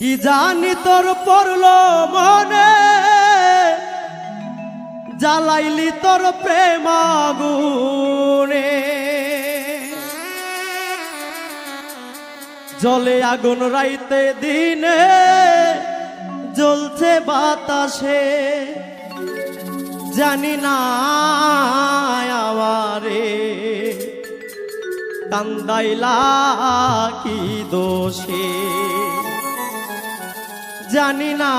কি জানি তোর পড়ল মনে? জ্বালাইলি তোর প্রেম আগুনে জলে আগুন রাইতে দিনে জ্বলছে বাতাসে। জানি না আমারে কান্দাইলা কি দোষে। জানি না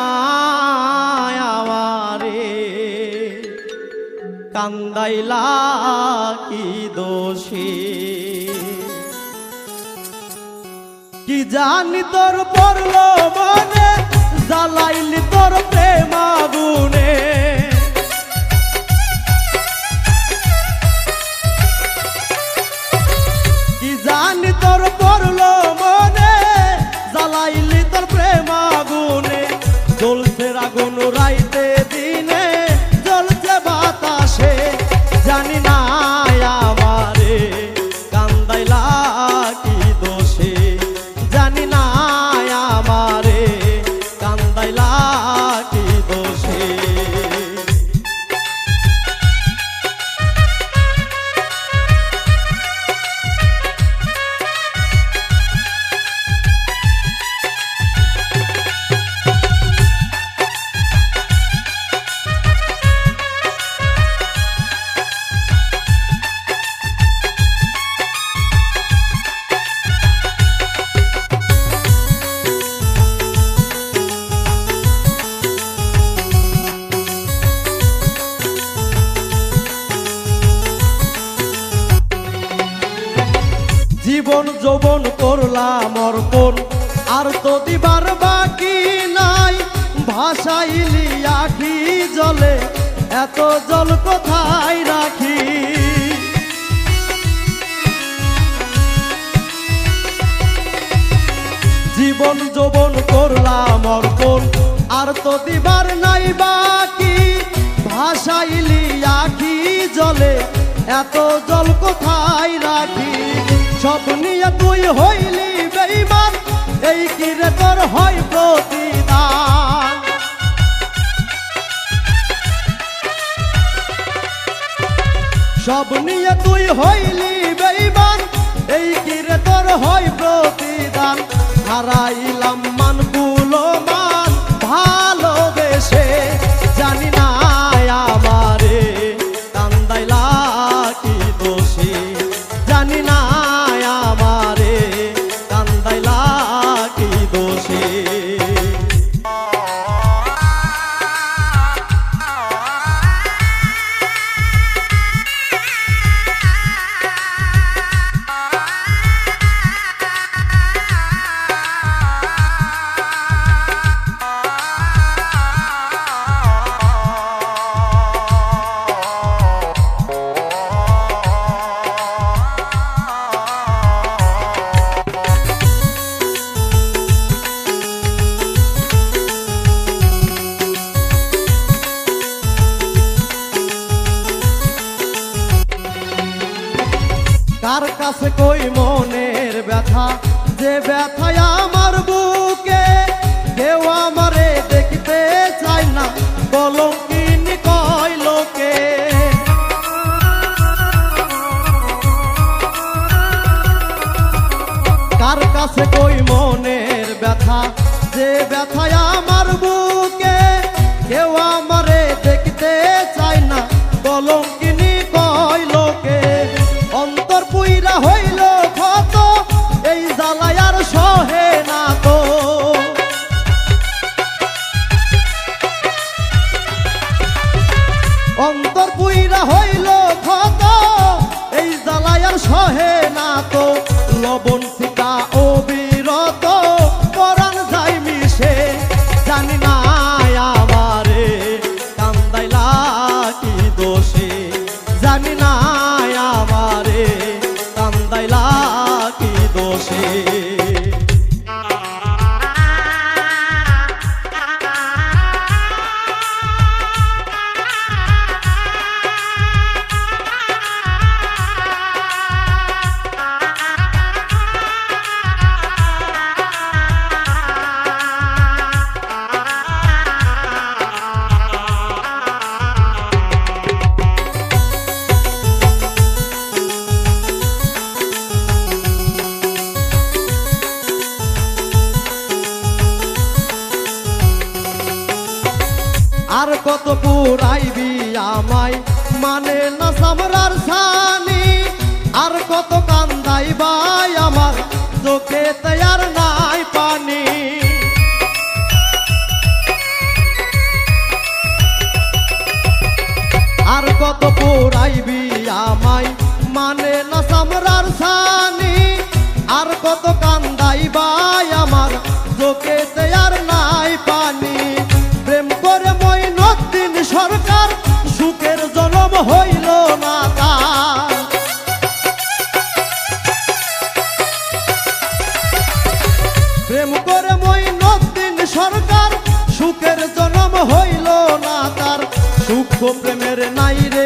আমারে। কান্দাইলা কি দোষী? কি জানি তোর পড়ল মনে জ্বালাইলি তোর প্রেম জীবন যৌবন করলাম অর্পণ। আর তো দিবার বাকি নাই ভাসাইলি আখি জলে, এত জল কোথায় রাখি? জীবন যৌবন করলাম অর্পণ। আর তো দিবার নাই বাকি ভাসাইলি আখি জলে এত জল কোথায় রাখি? সব নিয়ে তুই হইলি বেইমান এই কিরে তোর হয় প্রতিদান? সব নিয়ে তুই হইলি বেইমান এই কিরে তোর হয় প্রতিদান? হারাইলাম কার কাছে কই মনের ব্যথা? যে ব্যথায় আমার বুকে, কেউ আমারে দেখতে চায় না। কলঙ্কিনী কয় লোকে? কার কাছে কই মনের ব্যথা? যে ব্যথায় আমার বুকে, কেউ আমারে দেখতে চায় না। কলঙ্কিনী সহে না তো লবণ সীতা অবিরত পরাণ যাই মিশে জানি না কত পুরাইবি আমায় মানে না সামরার সানি? আর কত কান্দাই বাই আমার চোখে তৈর নাই পানি। আর কত পুরাইবি আমায় মানে না সামরার সানি? আর কত কান প্রেমের নাই রে।